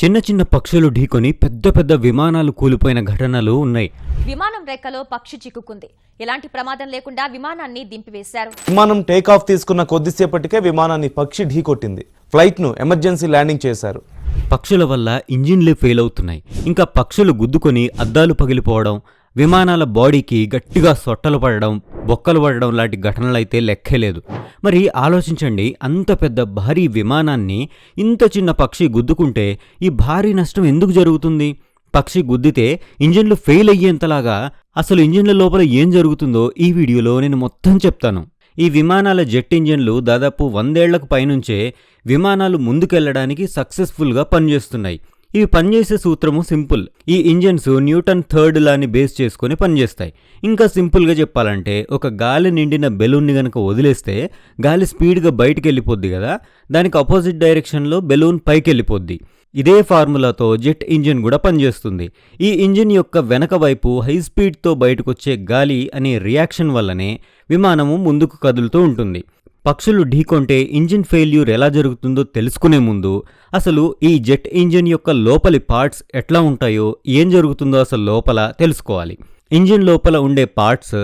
చిన్న చిన్న పక్షులు ఢీకొని పెద్ద పెద్ద విమానాలు కూలిపోయిన ఘటనలు ఉన్నాయి. విమానం రెక్కలో పక్షి చిక్కుకుంది. ఎలాంటి ప్రమాదం లేకుండా విమానాన్ని దింపివేశారు. విమానం టేక్ ఆఫ్ తీసుకున్న కొద్దిసేపటికే విమానాన్ని పక్షి ఢీకొట్టింది. ఫ్లైట్ను ఎమర్జెన్సీ ల్యాండింగ్ చేశారు. పక్షుల వల్ల ఇంజిన్లే ఫెయిల్ అవుతున్నాయి. ఇంకా పక్షులు గుద్దుకొని అద్దాలు పగిలిపోవడం విమానాల బాడీకి గట్టిగా సొట్టలు పడడం బొక్కలు పడడం లాంటి ఘటనలైతే లెక్కే లేదు. మరి ఆలోచించండి అంత పెద్ద భారీ విమానాన్ని ఇంత చిన్న పక్షి గుద్దుకుంటే ఈ భారీ నష్టం ఎందుకు జరుగుతుంది? పక్షి గుద్దితే ఇంజిన్లు ఫెయిల్ అయ్యేంతలాగా అసలు ఇంజిన్ల లోపల ఏం జరుగుతుందో ఈ వీడియోలో నేను మొత్తం చెప్తాను. ఈ విమానాల జెట్ ఇంజిన్లు దాదాపు వందేళ్ళకు పైనుంచే విమానాలు ముందుకెళ్ళడానికి సక్సెస్ఫుల్గా పనిచేస్తున్నాయి. ఇవి పనిచేసే సూత్రము సింపుల్. ఈ ఇంజన్స్ న్యూటన్ థర్డ్ లాని బేస్ చేసుకొని పనిచేస్తాయి. ఇంకా సింపుల్గా చెప్పాలంటే ఒక గాలి నిండిన బెలూన్ని గనక వదిలేస్తే గాలి స్పీడ్గా బయటికి వెళ్ళిపోద్ది కదా? దానికి అపోజిట్ డైరెక్షన్లో బెలూన్ పైకి వెళ్ళిపోద్ది ఇదే ఫార్ములాతో జెట్ ఇంజిన్ కూడా పనిచేస్తుంది. ఈ ఇంజిన్ యొక్క వెనక వైపు హై స్పీడ్తో బయటకొచ్చే గాలి అనే రియాక్షన్ వల్లనే విమానము ముందుకు కదులుతూ ఉంటుంది. పక్షులు ఢీకొంటే ఇంజిన్ ఫెయిల్యూర్ ఎలా జరుగుతుందో తెలుసుకునే ముందు అసలు ఈ జెట్ ఇంజిన్ యొక్క లోపలి పార్ట్స్ ఎట్లా ఉంటాయో ఏం జరుగుతుందో అసలు లోపల తెలుసుకోవాలి. ఇంజిన్ లోపల ఉండే పార్ట్స్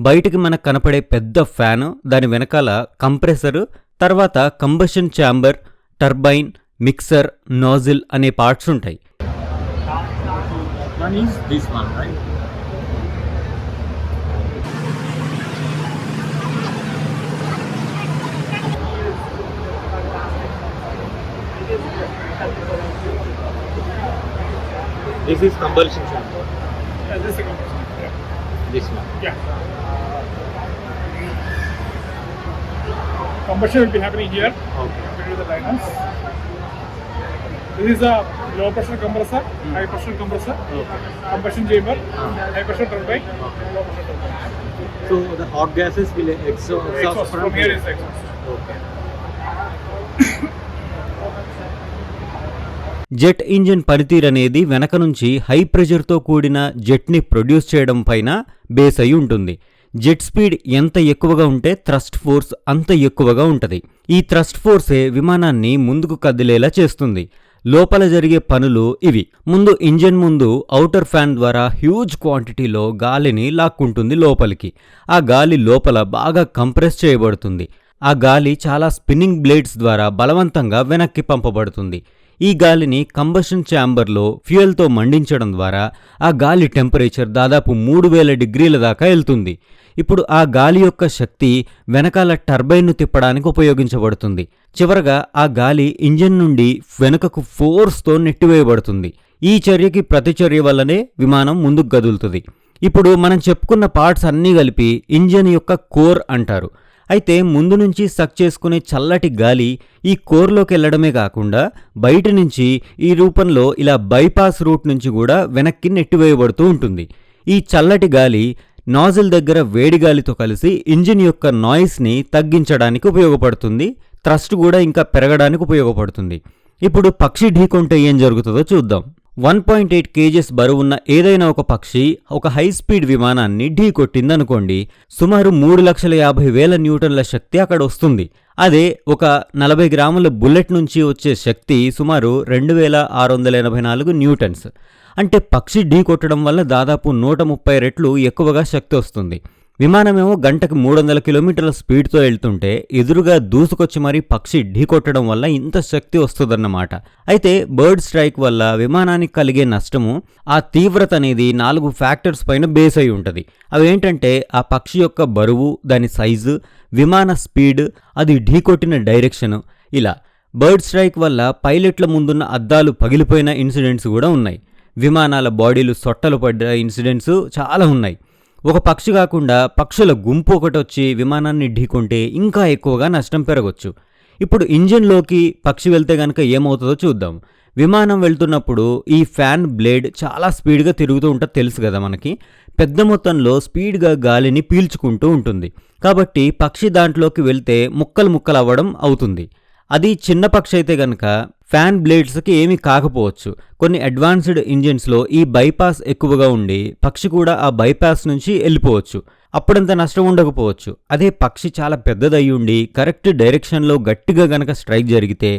బయటికి మనకు కనపడే పెద్ద ఫ్యాన్ దాని వెనకాల కంప్రెసర్ తర్వాత combustion chamber turbine mixer nozzle అనే పార్ట్స్ ఉంటాయి. This one, right? This is combustion chamber. Yeah, this is a combustion. Yeah. This one. yeah. Combustion will be happening here Okay. between the liners. This is a low pressure compressor, high pressure compressor, Okay. combustion chamber, Ah. high pressure turbine, Okay. low pressure turbine. So the hot gases will exhaust, Exhaust from here is exhaust. Okay. Jet engine పనితీరు అనేది వెనక నుంచి high ప్రెషర్తో కూడిన జెట్ని produce చేయడం పైన base అయి ఉంటుంది. Jet speed ఎంత ఎక్కువగా ఉంటే థ్రస్ట్ ఫోర్స్ అంత ఎక్కువగా ఉంటుంది. ఈ థ్రస్ట్ ఫోర్సే విమానాన్ని ముందుకు కదిలేలా చేస్తుంది. లోపల జరిగే పనులు ఇవి. ముందు ఇంజిన్ ముందు ఔటర్ ఫ్యాన్ ద్వారా హ్యూజ్ క్వాంటిటీలో గాలిని లాక్కుంటుంది లోపలికి. ఆ గాలి లోపల బాగా కంప్రెస్ చేయబడుతుంది. ఆ గాలి చాలా స్పిన్నింగ్ బ్లేడ్స్ ద్వారా బలవంతంగా వెనక్కి పంపబడుతుంది. ఈ గాలిని కంబషన్ ఛాంబర్లో ఫ్యూయల్తో మండించడం ద్వారా ఆ గాలి టెంపరేచర్ దాదాపు మూడు వేల డిగ్రీల దాకా వెళ్తుంది. ఇప్పుడు ఆ గాలి యొక్క శక్తి వెనకాల టర్బైన్ను తిప్పడానికి ఉపయోగించబడుతుంది. చివరగా ఆ గాలి ఇంజిన్ నుండి వెనుకకు ఫోర్స్తో నెట్టివేయబడుతుంది. ఈ చర్యకి ప్రతిచర్య వల్లనే విమానం ముందుకు కదులుతుంది. ఇప్పుడు మనం చెప్పుకున్న పార్ట్స్ అన్నీ కలిపి ఇంజిన్ యొక్క కోర్ అంటారు. అయితే ముందు నుంచి సక్ చేసుకునే చల్లటి గాలి ఈ కోర్లోకి వెళ్ళడమే కాకుండా బయట నుంచి ఈ రూపంలో ఇలా బైపాస్ రూట్ నుంచి కూడా వెనక్కి నెట్టివేయబడుతూ ఉంటుంది. ఈ చల్లటి గాలి నాజిల్ దగ్గర వేడి గాలితో కలిసి ఇంజిన్ యొక్క నాయిస్ని తగ్గించడానికి ఉపయోగపడుతుంది. థ్రస్ట్ కూడా ఇంకా పెరగడానికి ఉపయోగపడుతుంది. ఇప్పుడు పక్షి ఢీకొంటే ఏం జరుగుతుందో చూద్దాం. వన్ పాయింట్ ఎయిట్ కేజెస్ బరువున్న ఏదైనా ఒక పక్షి ఒక హై స్పీడ్ విమానాన్ని ఢీకొట్టిందనుకోండి సుమారు మూడు లక్షల యాభై వేల న్యూటన్ల శక్తి అక్కడ వస్తుంది. అదే ఒక నలభై గ్రాముల బుల్లెట్ నుంచి వచ్చే శక్తి సుమారు రెండు వేల ఆరు వందల ఎనభై నాలుగు న్యూటన్స్. అంటే పక్షి ఢీ కొట్టడం వల్ల దాదాపు నూట ముప్పై రెట్లు ఎక్కువగా శక్తి వస్తుంది. విమానమేమో గంటకు మూడు వందల కిలోమీటర్ల స్పీడ్తో వెళ్తుంటే ఎదురుగా దూసుకొచ్చి మరీ పక్షి ఢీకొట్టడం వల్ల ఇంత శక్తి వస్తుందన్నమాట. అయితే బర్డ్ స్ట్రైక్ వల్ల విమానానికి కలిగే నష్టము ఆ తీవ్రత అనేది నాలుగు ఫ్యాక్టర్స్ పైన బేస్ అయి ఉంటుంది. అవేంటంటే ఆ పక్షి యొక్క బరువు దాని సైజు విమాన స్పీడ్ అది ఢీకొట్టిన డైరెక్షను. ఇలా బర్డ్ స్ట్రైక్ వల్ల పైలట్ల ముందున్న అద్దాలు పగిలిపోయిన ఇన్సిడెంట్స్ కూడా ఉన్నాయి. విమానాల బాడీలు సొట్టలు పడ్డ ఇన్సిడెంట్స్ చాలా ఉన్నాయి. ఒక పక్షి కాకుండా పక్షుల గుంపు ఒకటి వచ్చి విమానాన్ని ఢీకొంటే ఇంకా ఎక్కువగా నష్టం పెరగొచ్చు. ఇప్పుడు ఇంజిన్లోకి పక్షి వెళ్తే గనక ఏమవుతుందో చూద్దాం. విమానం వెళ్తున్నప్పుడు ఈ ఫ్యాన్ బ్లేడ్ చాలా స్పీడ్గా తిరుగుతూ ఉంటుంది తెలుసు కదా మనకి. పెద్ద మొత్తంలో స్పీడ్గా గాలిని పీల్చుకుంటూ ఉంటుంది. కాబట్టి పక్షి దాంట్లోకి వెళ్తే ముక్కలు ముక్కలు అవ్వడం అవుతుంది. అది చిన్న పక్షి అయితే గనక ఫ్యాన్ బ్లేడ్స్కి ఏమీ కాకపోవచ్చు. కొన్ని అడ్వాన్స్డ్ ఇంజిన్స్లో ఈ బైపాస్ ఎక్కువగా ఉండి పక్షి కూడా ఆ బైపాస్ నుంచి వెళ్ళిపోవచ్చు. అప్పుడంత నష్టం ఉండకపోవచ్చు. అదే పక్షి చాలా పెద్దదయ్యి ఉండి కరెక్ట్ డైరెక్షన్లో గట్టిగా గనక స్ట్రైక్ జరిగితే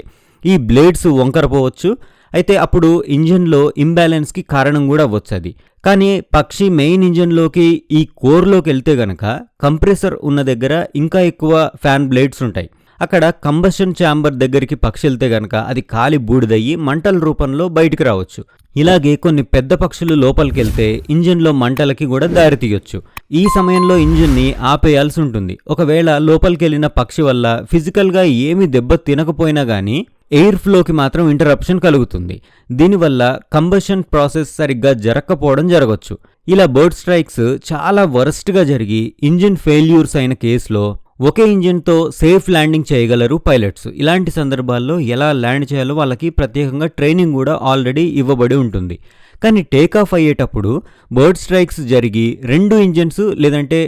ఈ బ్లేడ్స్ వంకరపోవచ్చు. అయితే అప్పుడు ఇంజన్లో ఇంబ్యాలెన్స్కి కారణం కూడా అవ్వచ్చు అది కానీ పక్షి మెయిన్ ఇంజన్లోకి ఈ కోర్లోకి వెళ్తే గనక కంప్రెసర్ ఉన్న దగ్గర ఇంకా ఎక్కువ ఫ్యాన్ బ్లేడ్స్ ఉంటాయి. అక్కడ కంబషన్ ఛాంబర్ దగ్గరికి పక్షి వెళ్తే గనక అది కాలి బూడిదయ్యి మంటల రూపంలో బయటికి రావచ్చు. ఇలాగే కొన్ని పెద్ద పక్షులు లోపలికి వెళ్తే ఇంజిన్లో మంటలకి కూడా దారితీయొచ్చు ఈ సమయంలో ఇంజిన్ని ఆపేయాల్సి ఉంటుంది. ఒకవేళ లోపలికి వెళ్ళిన పక్షి వల్ల ఫిజికల్గా ఏమీ దెబ్బ తినకపోయినా కానీ ఎయిర్ ఫ్లోకి మాత్రం ఇంటరప్షన్ కలుగుతుంది. దీనివల్ల కంబషన్ ప్రాసెస్ సరిగ్గా జరగకపోవడం జరగవచ్చు ఇలా బర్డ్ స్ట్రైక్స్ చాలా వరస్ట్గా జరిగి ఇంజిన్ ఫెయిల్యూర్స్ అయిన కేసులో ఒకే ఇంజిన్తో సేఫ్ ల్యాండింగ్ చేయగలరు పైలట్స్. ఇలాంటి సందర్భాల్లో ఎలా ల్యాండ్ చేయాలో వాళ్ళకి ప్రత్యేకంగా ట్రైనింగ్ కూడా ఆల్రెడీ ఇవ్వబడి ఉంటుంది. కానీ టేకాఫ్ అయ్యేటప్పుడు బర్డ్ స్ట్రైక్స్ జరిగి రెండు ఇంజిన్స్ లేదంటే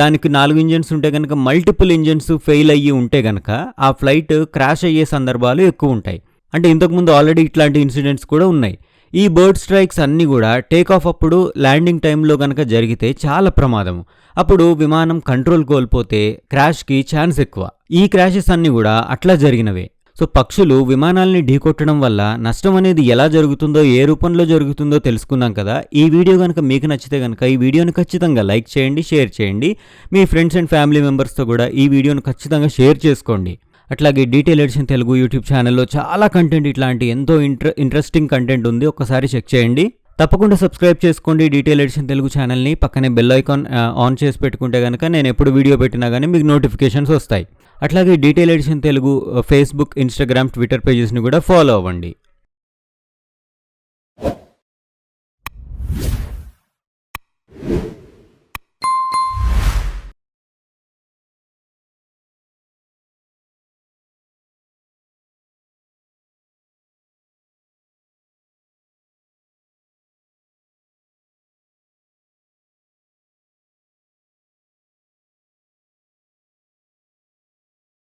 దానికి నాలుగు ఇంజిన్స్ ఉంటే కనుక మల్టిపుల్ ఇంజిన్స్ ఫెయిల్ అయ్యి ఉంటే కనుక ఆ ఫ్లైట్ క్రాష్ అయ్యే సందర్భాలు ఎక్కువ ఉంటాయి. అంటే ఇంతకుముందు ఆల్రెడీ ఇట్లాంటి ఇన్సిడెంట్స్ కూడా ఉన్నాయి. ఈ బర్డ్ స్ట్రైక్స్ అన్నీ కూడా టేక్ ఆఫ్ అప్పుడు ల్యాండింగ్ టైంలో కనుక జరిగితే చాలా ప్రమాదం అప్పుడు విమానం కంట్రోల్ కోల్పోతే క్రాష్కి ఛాన్స్ ఎక్కువ. ఈ క్రాషెస్ అన్నీ కూడా అట్లా జరిగినవే. సో పక్షులు విమానాల్ని ఢీకొట్టడం వల్ల నష్టం అనేది ఎలా జరుగుతుందో ఏ రూపంలో జరుగుతుందో తెలుసుకున్నాం కదా. ఈ వీడియో కనుక మీకు నచ్చితే కనుక ఈ వీడియోని ఖచ్చితంగా లైక్ చేయండి షేర్ చేయండి. మీ ఫ్రెండ్స్ అండ్ ఫ్యామిలీ మెంబర్స్తో కూడా ఈ వీడియోను ఖచ్చితంగా షేర్ చేసుకోండి. అట్లాగే డీటెయిల్ ఎడిషన్ తెలుగు యూట్యూబ్ ఛానల్లో చాలా కంటెంట్ ఇట్లాంటి ఎంతో ఇంట్ర ఇంట్రెస్టింగ్ కంటెంట్ ఉంది. ఒకసారి చెక్ చేయండి. తప్పకుండా సబ్స్క్రైబ్ చేసుకోండి. డీటెయిల్ ఎడిషన్ తెలుగు ఛానల్ని. పక్కనే బెల్ ఐకాన్ ఆన్ చేసి పెట్టుకుంటే కనుక నేను ఎప్పుడు వీడియో పెట్టినా కానీ మీకు నోటిఫికేషన్స్ వస్తాయి. అట్లాగే detail edition Telugu Facebook Instagram Twitter పేజెస్ని కూడా ఫాలో అవ్వండి.